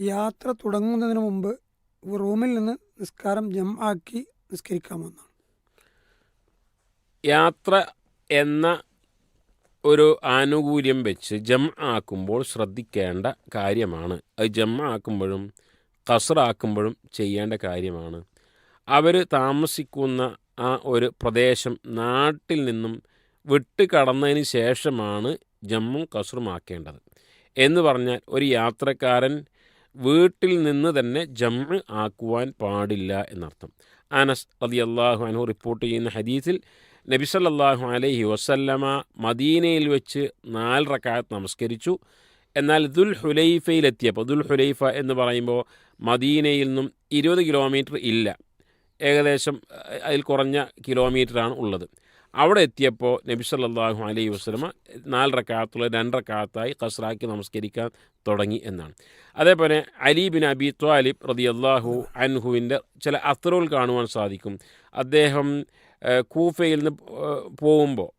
യാത്ര തുടങ്ങുന്നതിന് മുമ്പ് റൂമിൽ നിന്ന് നിസ്കാരം ജം ആക്കി നിസ്കരിക്കാമെന്നാണ് യാത്ര എന്ന ഒരു ആനുകൂല്യം വെച്ച് ജം ആക്കുമ്പോൾ ശ്രദ്ധിക്കേണ്ട കാര്യമാണ്. അത് ജം ആക്കുമ്പോഴും കസറാക്കുമ്പോഴും ചെയ്യേണ്ട കാര്യമാണ്. അവർ താമസിക്കുന്ന ആ ഒരു പ്രദേശം നാട്ടിൽ നിന്നും വിട്ട് കടന്നതിന് ശേഷമാണ് ജമ്മും കസറും ആക്കേണ്ടത്. എന്ന് പറഞ്ഞാൽ ഒരു യാത്രക്കാരൻ വീട്ടിൽ നിന്ന് തന്നെ ജമ് ആക്കുവാൻ പാടില്ല എന്നർത്ഥം. അനസ് അലി അള്ളാഹു അനു റിപ്പോർട്ട് ചെയ്യുന്ന ഹദീസിൽ നബി സല്ലാഹു അലൈഹി വസല്ലമ മദീനയിൽ വെച്ച് നാല് റക്കാത്ത് നമസ്കരിച്ചു. എന്നാൽ ദുൽ ഹുലൈഫയിലെത്തിയപ്പോൾ ദുൽ ഹുലൈഫ എന്ന് പറയുമ്പോൾ മദീനയിൽ നിന്നും ഇരുപത് കിലോമീറ്റർ ഇല്ല. ഏകദേശം അതിൽ കുറഞ്ഞ കിലോമീറ്ററാണ് ഉള്ളത്. അവിടെ എത്തിയപ്പോൾ നബി സല്ലല്ലാഹു അലൈഹി വസ്ലമ നാല് റക്കാത്തുള്ള രണ്ട് റക്കാത്തായി കസ്റാക്കി നമസ്കരിക്കാൻ തുടങ്ങി എന്നാണ്. അതേപോലെ അലി ബിൻ അബി ത്വാലിബ് റതി അള്ളാഹു അൻഹുവിന്റെ ചില അത്തറുകൾ കാണുവാൻ സാധിക്കും. അദ്ദേഹം കൂഫയിൽ നിന്ന് പോകുമ്പോൾ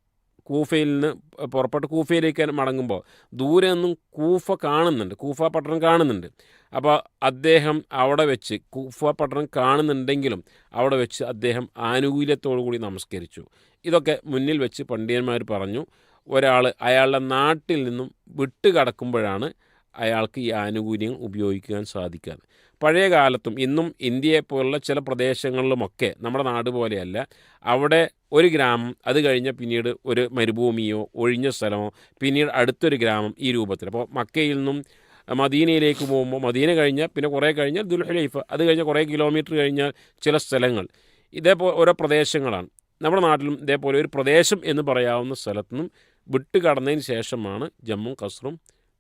കൂഫയിൽ നിന്ന് പുറപ്പെട്ട് കൂഫയിലേക്ക് മടങ്ങുമ്പോൾ ദൂരെ നിന്നും കൂഫ കാണുന്നുണ്ട്. കൂഫ പട്ടണം കാണുന്നുണ്ട്. അപ്പോൾ അദ്ദേഹം അവിടെ വെച്ച് കൂഫ പട്ടണം കാണുന്നുണ്ടെങ്കിലും അവിടെ വെച്ച് അദ്ദേഹം ആനുകൂല്യത്തോടു കൂടി നമസ്കരിച്ചു. ഇതൊക്കെ മുന്നിൽ വെച്ച് പണ്ഡിതന്മാർ പറഞ്ഞു. ഒരാൾ അയാളുടെ നാട്ടിൽ നിന്നും വിട്ടുകടക്കുമ്പോഴാണ് അയാൾക്ക് ഈ ആനുകൂല്യങ്ങൾ ഉപയോഗിക്കാൻ സാധിക്കുക. പഴയ കാലത്തും ഇന്നും ഇന്ത്യയെപ്പോലുള്ള ചില പ്രദേശങ്ങളിലുമൊക്കെ നമ്മുടെ നാട് പോലെയല്ല. അവിടെ ഒരു ഗ്രാമം അത് കഴിഞ്ഞ് പിന്നീട് ഒരു മരുഭൂമിയോ ഒഴിഞ്ഞ സ്ഥലമോ പിന്നീട് അടുത്തൊരു ഗ്രാമം ഈ രൂപത്തിൽ. അപ്പോൾ മക്കയിൽ നിന്നും മദീനയിലേക്ക് പോകുമ്പോൾ മദീന കഴിഞ്ഞാൽ പിന്നെ കുറേ കഴിഞ്ഞാൽ ദുൽഹലൈഫ് അത് കഴിഞ്ഞാൽ കുറേ കിലോമീറ്റർ കഴിഞ്ഞാൽ ചില സ്ഥലങ്ങൾ. ഇതേപോലെ ഓരോ പ്രദേശങ്ങളാണ്. നമ്മുടെ നാട്ടിലും ഇതേപോലെ ഒരു പ്രദേശം എന്ന് പറയാവുന്ന സ്ഥലത്തു നിന്നും വിട്ട് ശേഷമാണ് ജമ്മും കസറും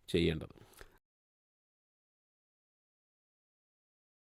ചെയ്യേണ്ടത്.